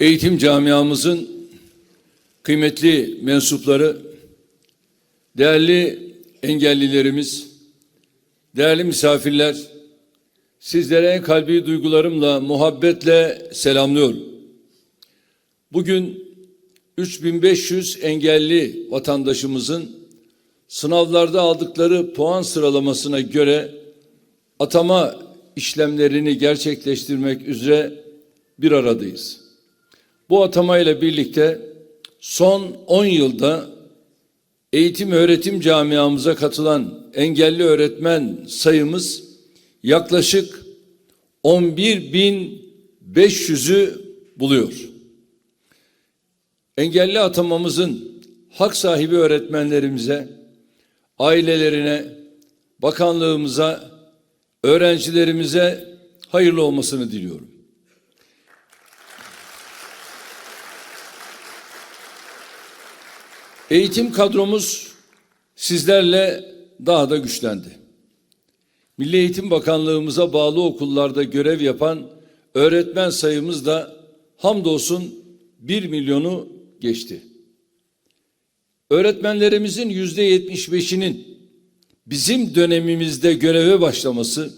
eğitim camiamızın kıymetli mensupları, değerli engellilerimiz, değerli misafirler, sizlere en kalbi duygularımla, muhabbetle selamlıyorum. Bugün 3500 engelli vatandaşımızın sınavlarda aldıkları puan sıralamasına göre atama işlemlerini gerçekleştirmek üzere bir aradayız. Bu atamayla birlikte son 10 yılda eğitim öğretim camiamıza katılan engelli öğretmen sayımız yaklaşık 11.500'ü buluyor. Engelli atamamızın hak sahibi öğretmenlerimize, ailelerine, bakanlığımıza, öğrencilerimize hayırlı olmasını diliyorum. Eğitim kadromuz sizlerle daha da güçlendi. Milli Eğitim Bakanlığımıza bağlı okullarda görev yapan öğretmen sayımız da hamdolsun 1 milyonu geçti. Öğretmenlerimizin yüzde yetmiş beşinin bizim dönemimizde göreve başlaması,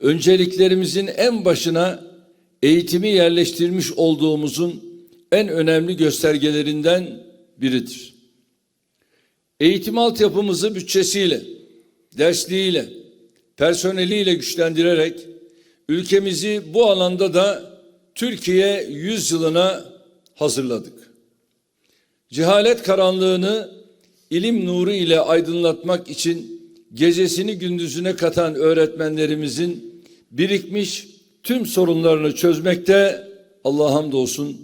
önceliklerimizin en başına eğitimi yerleştirmiş olduğumuzun en önemli göstergelerinden biridir. Eğitim altyapımızı bütçesiyle, dersliğiyle, personeliyle güçlendirerek ülkemizi bu alanda da Türkiye yüzyılına hazırladık. Cehalet karanlığını ilim nuru ile aydınlatmak için gecesini gündüzüne katan öğretmenlerimizin birikmiş tüm sorunlarını çözmekte Allah'a hamdolsun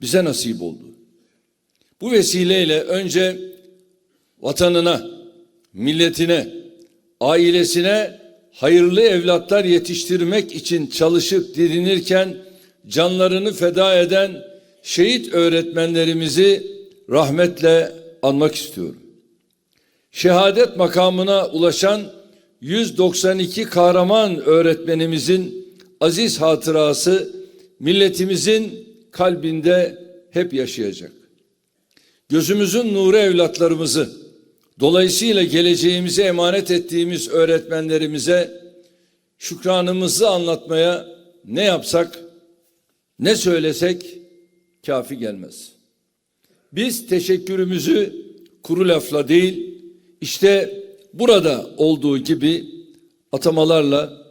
bize nasip oldu. Bu vesileyle önce vatanına, milletine, ailesine hayırlı evlatlar yetiştirmek için çalışıp dirinirken canlarını feda eden şehit öğretmenlerimizi rahmetle anmak istiyorum. Şehadet makamına ulaşan 192 kahraman öğretmenimizin aziz hatırası milletimizin kalbinde hep yaşayacak. Gözümüzün nuru evlatlarımızı dolayısıyla geleceğimize emanet ettiğimiz öğretmenlerimize şükranımızı anlatmaya ne yapsak ne söylesek kafi gelmez. Biz teşekkürümüzü kuru lafla değil, işte burada olduğu gibi atamalarla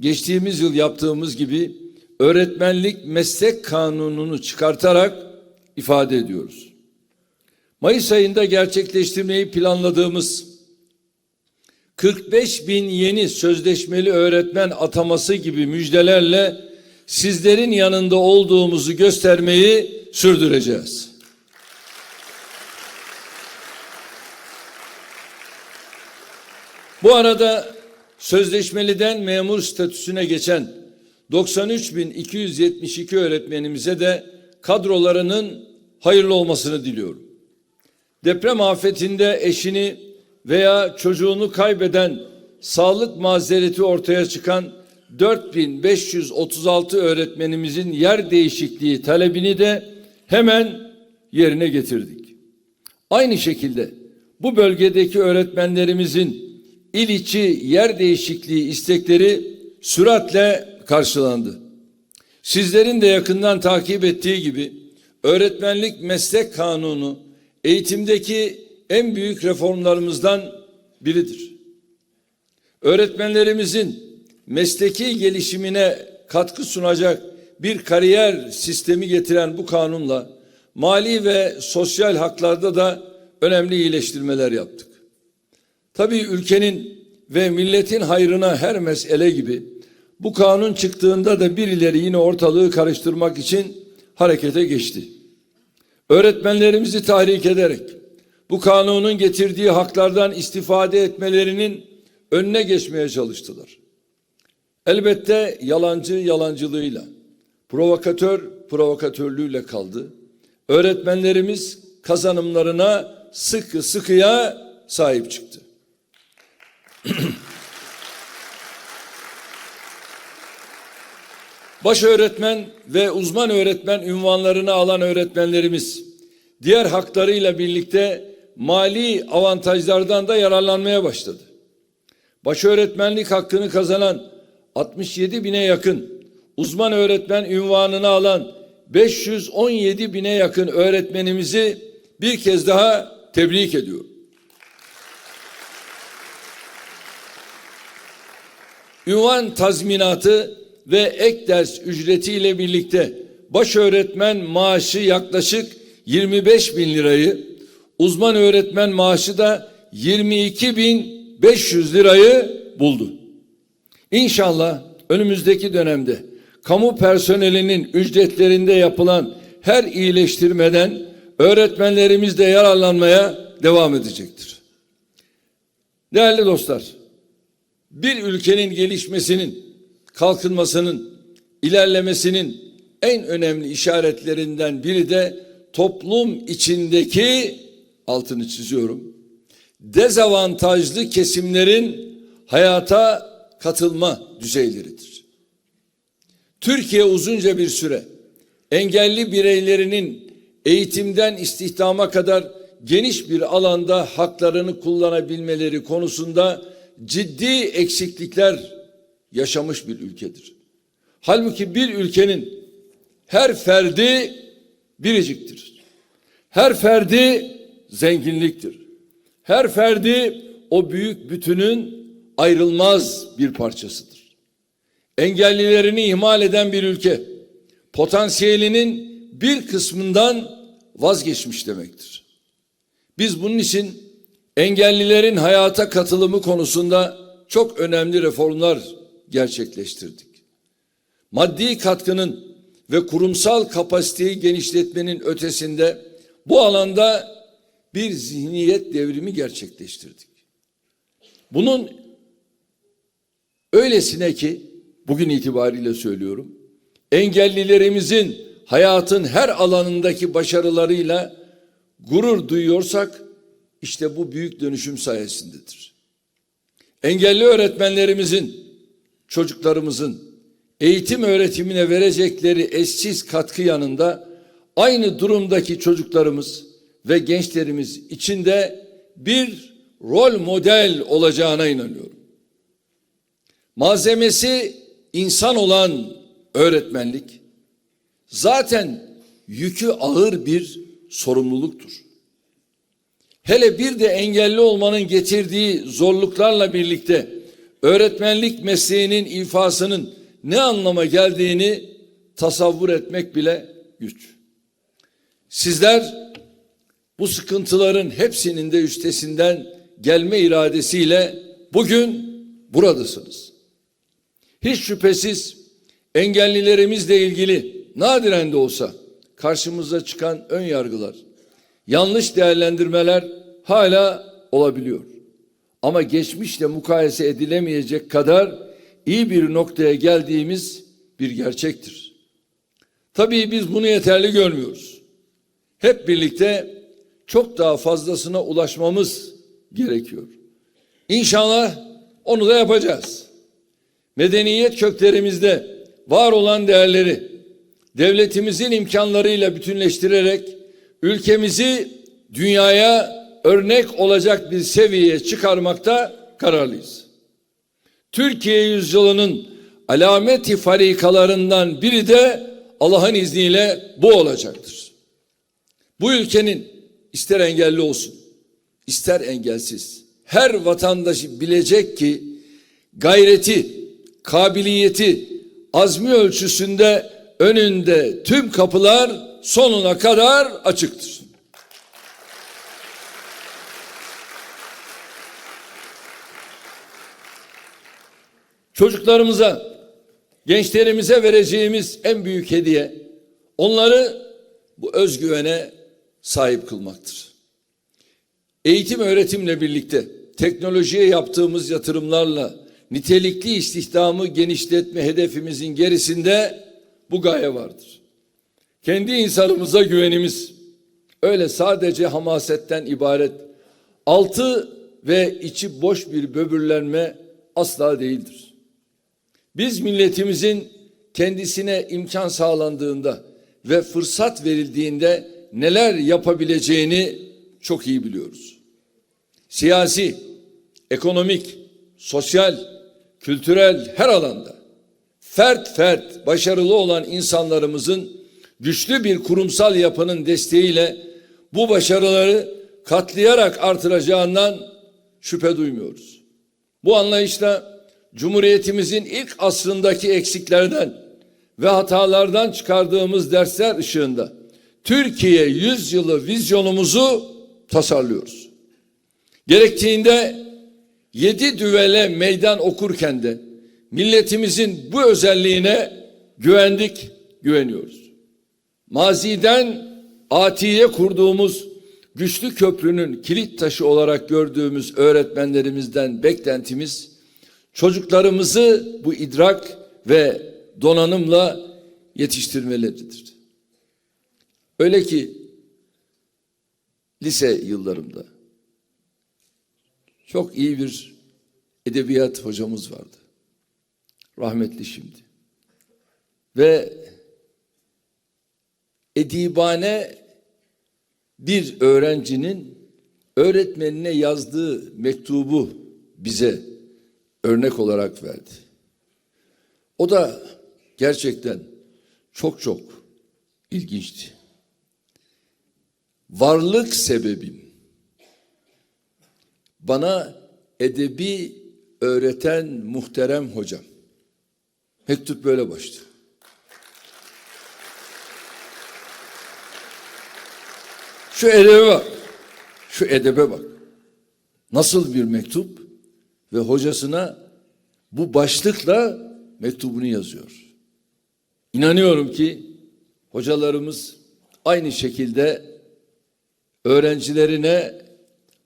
geçtiğimiz yıl yaptığımız gibi öğretmenlik meslek kanununu çıkartarak ifade ediyoruz. Mayıs ayında gerçekleştirmeyi planladığımız 45 bin yeni sözleşmeli öğretmen ataması gibi müjdelerle sizlerin yanında olduğumuzu göstermeyi sürdüreceğiz. Bu arada sözleşmeliden memur statüsüne geçen 93.272 öğretmenimize de kadrolarının hayırlı olmasını diliyorum. Deprem afetinde eşini veya çocuğunu kaybeden sağlık mazereti ortaya çıkan 4536 öğretmenimizin yer değişikliği talebini de hemen yerine getirdik. Aynı şekilde bu bölgedeki öğretmenlerimizin il içi yer değişikliği istekleri süratle karşılandı. Sizlerin de yakından takip ettiği gibi öğretmenlik meslek kanunu eğitimdeki en büyük reformlarımızdan biridir. Öğretmenlerimizin mesleki gelişimine katkı sunacak bir kariyer sistemi getiren bu kanunla mali ve sosyal haklarda da önemli iyileştirmeler yaptık. Tabii ülkenin ve milletin hayrına her mesele gibi bu kanun çıktığında da birileri yine ortalığı karıştırmak için harekete geçti. Öğretmenlerimizi tahrik ederek bu kanunun getirdiği haklardan istifade etmelerinin önüne geçmeye çalıştılar. Elbette yalancı yalancılığıyla, provokatör provokatörlüğüyle kaldı. Öğretmenlerimiz kazanımlarına sıkı sıkıya sahip çıktı. Baş öğretmen ve uzman öğretmen ünvanlarını alan öğretmenlerimiz diğer haklarıyla birlikte mali avantajlardan da yararlanmaya başladı. Baş öğretmenlik hakkını kazanan 67 bine yakın, uzman öğretmen ünvanını alan 517 bine yakın öğretmenimizi bir kez daha tebrik ediyorum. Ünvan tazminatı ve ek ders ücretiyle birlikte baş öğretmen maaşı yaklaşık 25 bin lirayı, uzman öğretmen maaşı da 22 bin 500 lirayı buldu. İnşallah önümüzdeki dönemde kamu personelinin ücretlerinde yapılan her iyileştirmeden öğretmenlerimiz de yararlanmaya devam edecektir. Değerli dostlar, bir ülkenin gelişmesinin, kalkınmasının, ilerlemesinin en önemli işaretlerinden biri de toplum içindeki altını çiziyorum. Dezavantajlı kesimlerin hayata katılma düzeyleridir. Türkiye uzunca bir süre engelli bireylerinin eğitimden istihdama kadar geniş bir alanda haklarını kullanabilmeleri konusunda ciddi eksiklikler yaşamış bir ülkedir. Halbuki bir ülkenin her ferdi biriciktir. Her ferdi zenginliktir. Her ferdi o büyük bütünün ayrılmaz bir parçasıdır. Engellilerini ihmal eden bir ülke potansiyelinin bir kısmından vazgeçmiş demektir. Biz bunun için engellilerin hayata katılımı konusunda çok önemli reformlar gerçekleştirdik. Maddi katkının ve kurumsal kapasiteyi genişletmenin ötesinde bu alanda bir zihniyet devrimi gerçekleştirdik. Bunun öylesine ki bugün itibariyle söylüyorum. Engellilerimizin hayatın her alanındaki başarılarıyla gurur duyuyorsak işte bu büyük dönüşüm sayesindedir. Engelli öğretmenlerimizin, çocuklarımızın eğitim öğretimine verecekleri eşsiz katkı yanında aynı durumdaki çocuklarımız ve gençlerimiz için de bir rol model olacağına inanıyorum. Malzemesi insan olan öğretmenlik zaten yükü ağır bir sorumluluktur. Hele bir de engelli olmanın getirdiği zorluklarla birlikte öğretmenlik mesleğinin ifasının ne anlama geldiğini tasavvur etmek bile güç. Sizler bu sıkıntıların hepsinin de üstesinden gelme iradesiyle bugün buradasınız. Hiç şüphesiz engellilerimizle ilgili nadiren de olsa karşımıza çıkan ön yargılar, yanlış değerlendirmeler hala olabiliyor. Ama geçmişle mukayese edilemeyecek kadar iyi bir noktaya geldiğimiz bir gerçektir. Tabii biz bunu yeterli görmüyoruz. Hep birlikte çok daha fazlasına ulaşmamız gerekiyor. İnşallah onu da yapacağız. Medeniyet köklerimizde var olan değerleri devletimizin imkanlarıyla bütünleştirerek ülkemizi dünyaya örnek olacak bir seviyeye çıkarmakta kararlıyız. Türkiye yüzyılının alameti farikalarından biri de Allah'ın izniyle bu olacaktır. Bu ülkenin ister engelli olsun, ister engelsiz her vatandaşı bilecek ki gayreti, kabiliyeti, azmi ölçüsünde önünde tüm kapılar sonuna kadar açıktır. Çocuklarımıza, gençlerimize vereceğimiz en büyük hediye onları bu özgüvene sahip kılmaktır. Eğitim öğretimle birlikte teknolojiye yaptığımız yatırımlarla nitelikli istihdamı genişletme hedefimizin gerisinde bu gaye vardır. Kendi insanımıza güvenimiz öyle sadece hamasetten ibaret altı ve içi boş bir böbürlenme asla değildir. Biz milletimizin kendisine imkan sağlandığında ve fırsat verildiğinde neler yapabileceğini çok iyi biliyoruz. Siyasi, ekonomik, sosyal, kültürel her alanda fert fert başarılı olan insanlarımızın güçlü bir kurumsal yapının desteğiyle bu başarıları katlayarak artıracağından şüphe duymuyoruz. Bu anlayışla Cumhuriyetimizin ilk asrındaki eksiklerden ve hatalardan çıkardığımız dersler ışığında Türkiye yüzyılı vizyonumuzu tasarlıyoruz. Gerektiğinde yedi düvele meydan okurken de milletimizin bu özelliğine güvendik, güveniyoruz. Maziden atiye kurduğumuz güçlü köprünün kilit taşı olarak gördüğümüz öğretmenlerimizden beklentimiz çocuklarımızı bu idrak ve donanımla yetiştirmeleridir. Öyle ki lise yıllarımda çok iyi bir edebiyat hocamız vardı. Rahmetli şimdi. Ve edibane bir öğrencinin öğretmenine yazdığı mektubu bize örnek olarak verdi. O da gerçekten çok çok ilginçti. Varlık sebebim bana edebi öğreten muhterem hocam. Mektup böyle başlıyor. Şu edebe bak. Şu edebe bak. Nasıl bir mektup ve hocasına bu başlıkla mektubunu yazıyor. İnanıyorum ki hocalarımız aynı şekilde öğrencilerine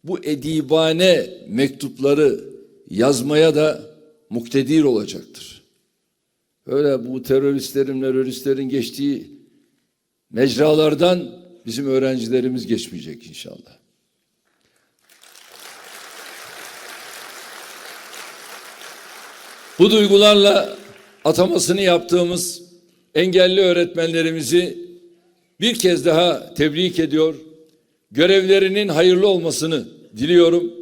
bu edibane mektupları yazmaya da muktedir olacaktır. Öyle bu teröristlerin, teröristlerin geçtiği mecralardan bizim öğrencilerimiz geçmeyecek inşallah. Bu duygularla atamasını yaptığımız engelli öğretmenlerimizi bir kez daha tebrik ediyor. Görevlerinin hayırlı olmasını diliyorum.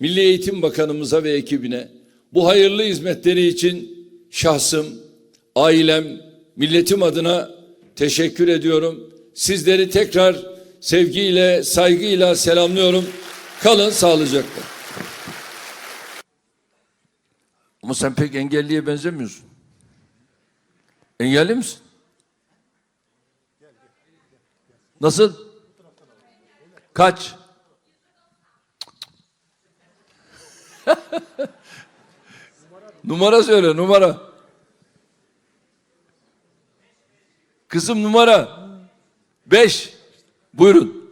Milli Eğitim Bakanımıza ve ekibine bu hayırlı hizmetleri için şahsım, ailem, milletim adına teşekkür ediyorum. Sizleri tekrar sevgiyle, saygıyla selamlıyorum. Kalın sağlıcakla. Ama sen pek engelliye benzemiyorsun. Engelli misin? Nasıl? Kaç? numara söyle numara. Kızım numara. Beş. Buyurun.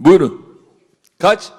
Buyurun. Kaç?